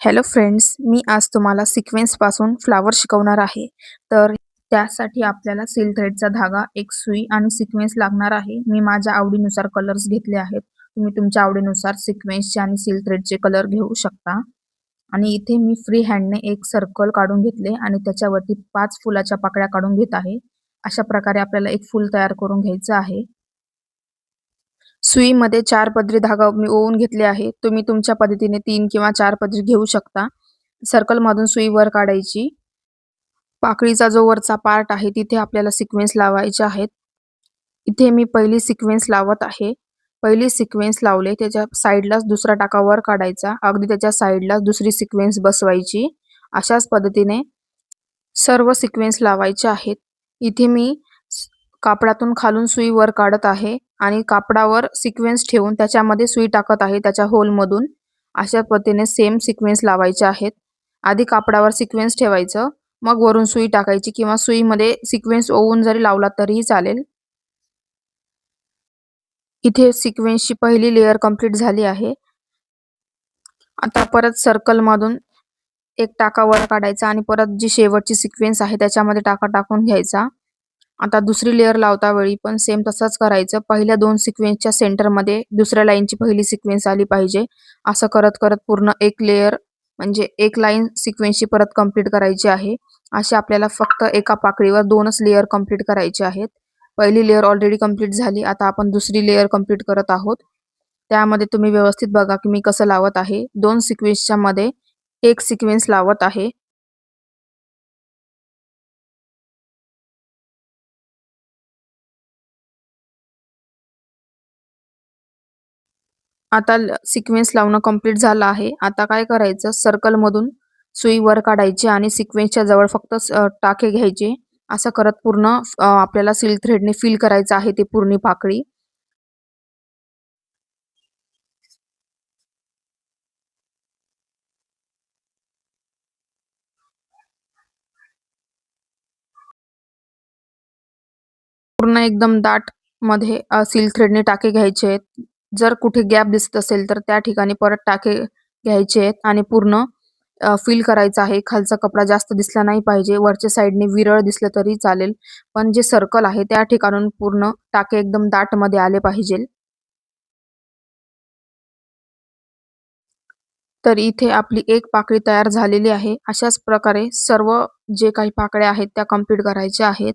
Hello friends मी आज तुम्हाला सिक्वेन्सपासून flower शिकवणार आहे. तर त्यासाठी आपल्याला सिल्क थ्रेडचा धागा एक सुई आणि सिक्वेन्स लागणार आहे. मी माझ्या आवडीनुसार कलर्स घेतले आहेत. तुम्ही तुमच्या आवडीनुसार सिक्वेन्सचे आणि सिल्क थ्रेडचे कलर घेऊ शकता. आणि इथे मी फ्री हँडने एक सर्कल काढून घेतले आणि त्याच्यावरती पाच फुलाच्या पाकळ्या काढून घेत आहे. अशा प्रकारे आपल्याला एक फुल तयार करून घ्यायचं आहे. सुईमध्ये चार पदरी धागा मी ओवून घेतले आहे. तुम्ही तुमच्या पद्धतीने तीन किंवा चार पदरी घेऊ शकता. सर्कल मधून सुई वर काढायची. पाकळीचा जो वरचा पार्ट आहे तिथे आपल्याला सिक्वेन्स लावायचे आहेत. इथे मी पहिली सिक्वेन्स लावत आहे. पहिली सिक्वेन्स लावले त्याच्या साईडलाच दुसरा टाका वर काढायचा. अगदी त्याच्या साईडला दुसरी सिक्वेन्स बसवायची. अशाच पद्धतीने सर्व सिक्वेन्स लावायचे आहेत. इथे मी कापडातून खालून सुई वर काढत आहे. आणि कापडावर सिक्वेन्स ठेवून त्याच्यामध्ये सुई टाकत आहे त्याच्या होलमधून अशा पद्धतीने सेम सिक्वेन्स लावायचे आहेत. आधी कापडावर सिक्वेन्स ठेवायचं मग वरून सुई टाकायची किंवा सुईमध्ये सिक्वेन्स ओवून जरी लावला तरीही चालेल. इथे सिक्वेन्सची पहिली लेअर कंप्लीट झाली आहे. आता परत सर्कल मधून एक टाका वर काढायचा आणि परत जी शेवटची सिक्वेन्स आहे त्याच्यामध्ये टाका टाकून घ्यायचा. आता दुसरी लेअर लावता वेळी पण सेम तसंच करायचं. पहिल्या दोन सिक्वेन्सच्या सेंटरमध्ये दुसऱ्या लाईनची पहिली सिक्वेन्स आली पाहिजे. असं करत करत पूर्ण एक लेअर म्हणजे एक लाईन सिक्वेन्सची परत कंप्लीट करायची आहे. असे आपल्याला फक्त एका पाकळीवर दोनच लेअर कंप्लीट करायचे आहेत. पहिली लेअर ऑलरेडी कंप्लीट झाली. आता आपण दुसरी लेअर कंप्लीट करत आहोत. त्यामध्ये तुम्ही व्यवस्थित बघा की मी कसं लावत आहे. दोन सिक्वेन्सच्या मध्ये एक सिक्वेन्स लावत आहे. आता सिक्वेन्स लावणं कंप्लीट झालं आहे. आता काय करायचं? सर्कल मधून सुई वर काढायची आणि सिक्वेन्सच्या जवळ फक्त टाके घ्यायचे. असं करत पूर्ण आपल्याला सिल्क थ्रेडने फिल करायचं आहे ते पूर्ण पाकळी. पूर्ण एकदम दाटमध्ये सिल्क थ्रेडने टाके घ्यायचे आहेत. जर कुठे गॅप दिसत असेल तर त्या ठिकाणी परत टाके घ्यायचे आहेत आणि पूर्ण फिल करायचं आहे. खालचा कपडा जास्त दिसला नाही पाहिजे. वरच्या साईडने विरळ दिसलं तरी चालेल. पण जे सर्कल आहे त्या ठिकाणून पूर्ण टाके एकदम दाटमध्ये आले पाहिजे. तर इथे आपली एक पाकळी तयार झालेली आहे. अशाच प्रकारे सर्व जे काही पाकळ्या आहेत त्या कंप्लीट करायच्या आहेत.